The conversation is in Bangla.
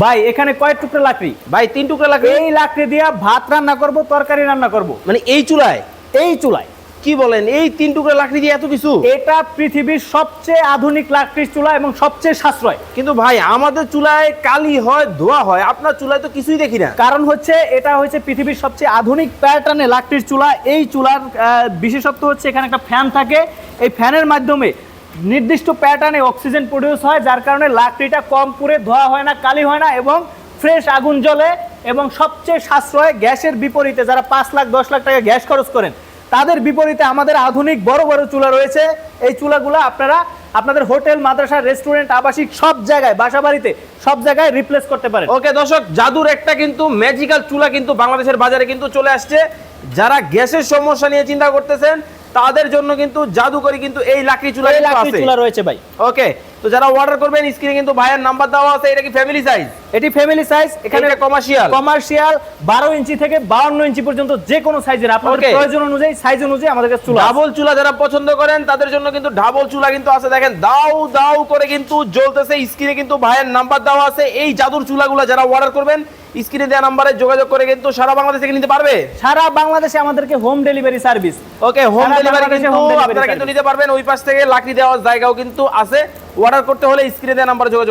ভাই এখানে কয় টুকরো লাকড়ি। ভাই তিন টুকরা লাগে এই লাকড়ি দিয়ে ভাত রান্না করব তরকারি রান্না করব। মানে এই চুলায়? এই চুলায়। কি বলেন এই তিন টুকরা লাকড়ি দিয়ে এত কিছু? এটা পৃথিবীর সবচেয়ে আধুনিক লাকড়ির চুলা এবং সবচেয়ে সাশ্রয়। কিন্তু ভাই আমাদের চুলায় কালি হয় ধোয়া হয় আপনার চুলায় তো কিছুই দেখি না। কারণ হচ্ছে এটা হচ্ছে পৃথিবীর সবচেয়ে আধুনিক প্যাটার্নে লাকড়ির চুলা। এই চুলার বিশেষত্ব হচ্ছে এখানে একটা ফ্যান থাকে। এই ফ্যানের মাধ্যমে নির্দিষ্ট প্যাটার্নে অক্সিজেন প্রডিউস হয়, যার কারণে লাকড়িটা কম পুড়ে, ধোয়া হয় না, কালি হয় না, এবং ফ্রেশ আগুন জ্বলে এবং সবচেয়ে সাশ্রয় গ্যাসের বিপরীতে যারা পাঁচ লাখ, দশ লাখ টাকা গ্যাস খরচ করেন, তাদের বিপরীতে আমাদের আধুনিক বড় বড় চুলা রয়েছে। এই চুলাগুলো আপনারা আপনাদের হোটেল, মাদ্রাসা রেস্টুরেন্ট আবাসিক সব জায়গায় বাসা বাড়িতে সব জায়গায় রিপ্লেস করতে পারেন। ওকে, দর্শক, জাদুর একটা কিন্তু ম্যাজিক্যাল চুলা কিন্তু বাংলাদেশের বাজারে কিন্তু চলে আসছে। যারা গ্যাসের সমস্যা নিয়ে চিন্তা করতেছেন তাদের জন্য কিন্তু জাদুকরি কিন্তু এই লাকড়ি চুলা কিন্তু আছে। চুলা রয়েছে ভাই। ওকে তো যারা অর্ডার করবেন স্ক্রিনে কিন্তু ভাইয়ের নাম্বার দেওয়া আছে এটা কি ফ্যামিলি সাইজ এটি ফ্যামিলি সাইজ এখানে কমার্শিয়াল কমার্শিয়াল বারো ইঞ্চি থেকে বাউন্ন ইঞ্চি পর্যন্ত যে কোনো সাইজের আপনাদের প্রয়োজন অনুযায়ী সাইজ অনুযায়ী আমাদের কাছে চুলা ডাবল চুলা যারা পছন্দ করেন তাদের জন্য কিন্তু ডাবল চুলা কিন্তু আছে। দেখেন দাও দাও করে কিন্তু জ্বলতেছে স্ক্রিনে কিন্তু ভাইয়ের নাম্বার দেওয়া আছে। এই জাদুর চুলাগুলো যারা অর্ডার করবেন স্ক্রিনে দেওয়া নাম্বারে যোগাযোগ করে কিন্তু সারা বাংলাদেশ থেকে নিতে পারবে? সারা বাংলাদেশে আমাদেরকে home delivery service okay home delivery কিন্তু আপনারা কিন্তু নিতে পারবেন। ওই পাশ থেকে লাকড়ি দেওয়ার জায়গাও কিন্তু আছে। অর্ডার করতে হলে স্ক্রিনে দেওয়া নাম্বারে যোগাযোগ